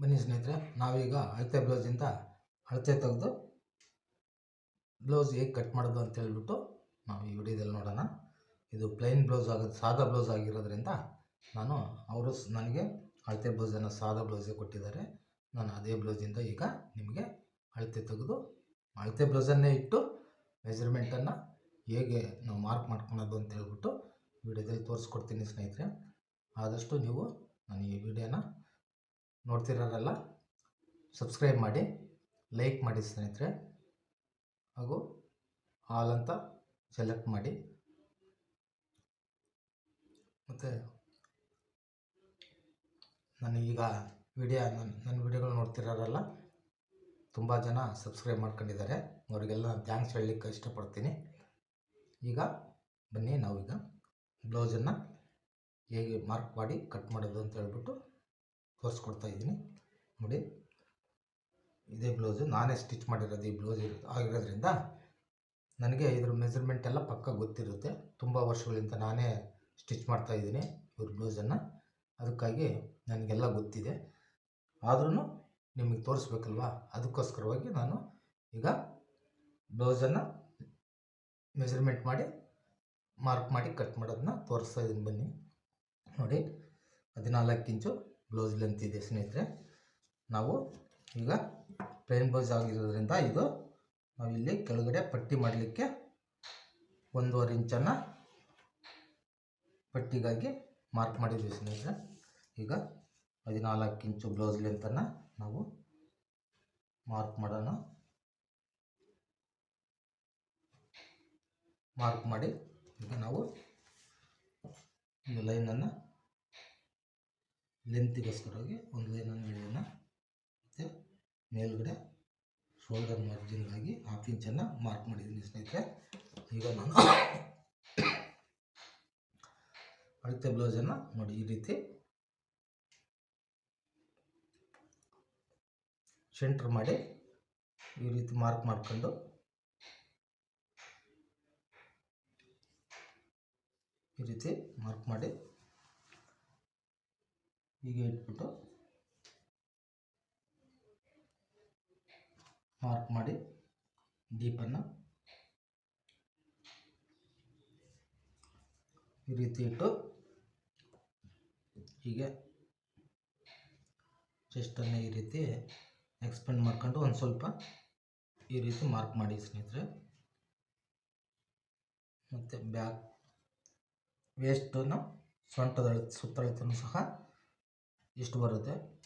ಬನ್ನಿ ಸ್ನೇಹಿತರೆ, ನಾವೀಗ ಅಳತೆ ಬ್ಲೌಸಿಂದ ಅಳತೆ ತೆಗೆದು ಬ್ಲೌಸ್ ಹೇಗೆ ಕಟ್ ಮಾಡೋದು ಅಂತ ಹೇಳ್ಬಿಟ್ಟು ನಾವು ಈ ವಿಡಿಯೋದಲ್ಲಿ ನೋಡೋಣ. ಇದು ಪ್ಲೈನ್ ಬ್ಲೌಸ್ ಆಗೋದು, ಸಾದಾ ಬ್ಲೌಸ್ ಆಗಿರೋದ್ರಿಂದ ನಾನು ಅವರು ನನಗೆ ಅಳತೆ ಬ್ಲೌಸನ್ನು ಸಾದಾ ಬ್ಲೌಸೇ ಕೊಟ್ಟಿದ್ದಾರೆ. ನಾನು ಅದೇ ಬ್ಲೌಸಿಂದ ಈಗ ನಿಮಗೆ ಅಳತೆ ತೆಗೆದು, ಅಳತೆ ಬ್ಲೌಸನ್ನೇ ಇಟ್ಟು ಮೆಜರ್ಮೆಂಟನ್ನು ಹೇಗೆ ನಾವು ಮಾರ್ಕ್ ಮಾಡ್ಕೊಳೋದು ಅಂತ ಹೇಳ್ಬಿಟ್ಟು ವಿಡಿಯೋದಲ್ಲಿ ತೋರಿಸ್ಕೊಡ್ತೀನಿ ಸ್ನೇಹಿತರೆ. ಆದಷ್ಟು ನೀವು ನಾನು ಈ ವಿಡಿಯೋನ ನೋಡ್ತಿರೋರೆಲ್ಲ ಸಬ್ಸ್ಕ್ರೈಬ್ ಮಾಡಿ ಲೈಕ್ ಮಾಡಿ ಸ್ನೇಹಿತರೆ. ಹಾಗೂ ಆಲ್ ಅಂತ ಸೆಲೆಕ್ಟ್ ಮಾಡಿ. ಮತ್ತು ಈಗ ವಿಡಿಯೋ ನನ್ನ ನನ್ನ ವಿಡಿಯೋಗಳು ನೋಡ್ತಿರೋರೆಲ್ಲ ತುಂಬ ಜನ ಸಬ್ಸ್ಕ್ರೈಬ್ ಮಾಡ್ಕೊಂಡಿದ್ದಾರೆ. ಅವರಿಗೆಲ್ಲ ಥ್ಯಾಂಕ್ಸ್ ಹೇಳಲಿಕ್ಕೆ ಇಷ್ಟಪಡ್ತೀನಿ. ಈಗ ಬನ್ನಿ ನಾವೀಗ ಬ್ಲೌಸನ್ನು ಹೇಗೆ ಮಾರ್ಕ್ ಮಾಡಿ ಕಟ್ ಮಾಡೋದು ಅಂತ ಹೇಳ್ಬಿಟ್ಟು ತೋರಿಸ್ಕೊಡ್ತಾ ಇದ್ದೀನಿ. ನೋಡಿ. ಇದೇ ಬ್ಲೌಸು ನಾನೇ ಸ್ಟಿಚ್ ಮಾಡಿರೋದು ಈ ಬ್ಲೌಸ್ ಆಗಿರೋದ್ರಿಂದ ನನಗೆ ಇದ್ರ ಮೆಜರ್ಮೆಂಟ್ ಎಲ್ಲ ಪಕ್ಕ ಗೊತ್ತಿರುತ್ತೆ. ತುಂಬ ವರ್ಷಗಳಿಂದ ನಾನೇ ಸ್ಟಿಚ್ ಮಾಡ್ತಾ ಇದ್ದೀನಿ ಇವ್ರ ಬ್ಲೌಸನ್ನು ಅದಕ್ಕಾಗಿ ನನಗೆಲ್ಲ ಗೊತ್ತಿದೆ. ಆದ್ರೂ ನಿಮಗೆ ತೋರಿಸ್ಬೇಕಲ್ವಾ? ಅದಕ್ಕೋಸ್ಕರವಾಗಿ ನಾನು ಈಗ ಬ್ಲೌಸನ್ನು ಮೆಜರ್ಮೆಂಟ್ ಮಾಡಿ ಮಾರ್ಕ್ ಮಾಡಿ ಕಟ್ ಮಾಡೋದನ್ನ ತೋರಿಸ್ತಾ ಇದ್ದೀನಿ. ಬನ್ನಿ. ನೋಡಿ. ಹದಿನಾಲ್ಕು ಇಂಚು ಬ್ಲೌಸ್ ಲೆಂತ್ ಇದೆ ಸ್ನೇಹಿತರೆ. ನಾವು ಈಗ ಪ್ಲೇನ್ ಬ್ಲೌಸ್ ಆಗಿರೋದ್ರಿಂದ ಇದು ನಾವಿಲ್ಲಿ ಕೆಳಗಡೆ ಪಟ್ಟಿ ಮಾಡಲಿಕ್ಕೆ ಒಂದೂವರೆ ಇಂಚನ್ನು ಪಟ್ಟಿಗಾಗಿ ಮಾರ್ಕ್ ಮಾಡಿದ್ವಿ ಸ್ನೇಹಿತರೆ. ಈಗ ಹದಿನಾಲ್ಕು ಇಂಚು ಬ್ಲೌಸ್ ಲೆಂತನ್ನು ನಾವು ಮಾರ್ಕ್ ಮಾಡೋಣ. ಮಾರ್ಕ್ ಮಾಡಿ ಈಗ ನಾವು ಒಂದು ಲೈನನ್ನು ಲೆಂತಿಗೋಸ್ಕರವಾಗಿ ಒಂದು ಲೈನನ್ನು ಎಳೆಯೋಣ. ಮತ್ತು ಮೇಲುಗಡೆ ಶೋಲ್ಡರ್ ಮಾರ್ಜಿನ್ಗಾಗಿ ಹಾಫ್ ಇಂಚನ್ನು ಮಾರ್ಕ್ ಮಾಡಿದ್ದೀನಿ ಸ್ನೇಹಿತರೆ. ಈಗ ನಾನು ಅಳತೆ ಬ್ಲೌಸನ್ನು ನೋಡಿ ಈ ರೀತಿ. ಸೆಂಟ್ರ್ ಮಾಡಿ ಈ ರೀತಿ ಮಾರ್ಕ್ ಮಾಡಿಕೊಂಡು. ಈ ರೀತಿ ಮಾರ್ಕ್ ಮಾಡಿ. ಹೀಗೆ ಇಟ್ಬಿಟ್ಟು ಮಾರ್ಕ್ ಮಾಡಿ ಡೀಪನ್ನು ಈ ರೀತಿ ಇಟ್ಟು ಹೀಗೆ ಚೆಸ್ಟನ್ನು ಈ ರೀತಿ ಎಕ್ಸ್ಪೆಂಡ್ ಮಾಡ್ಕೊಂಡು ಒಂದು ಸ್ವಲ್ಪ ಈ ರೀತಿ ಮಾರ್ಕ್ ಮಾಡಿ ಸ್ನೇಹಿತರೆ. ಮತ್ತು ಬ್ಯಾಕ್ ವೇಸ್ಟನ್ನು ಸೊಂಟದ ಸುತ್ತಳತೆಯೂ ಸಹ ಇಷ್ಟು ಬರುತ್ತೆ.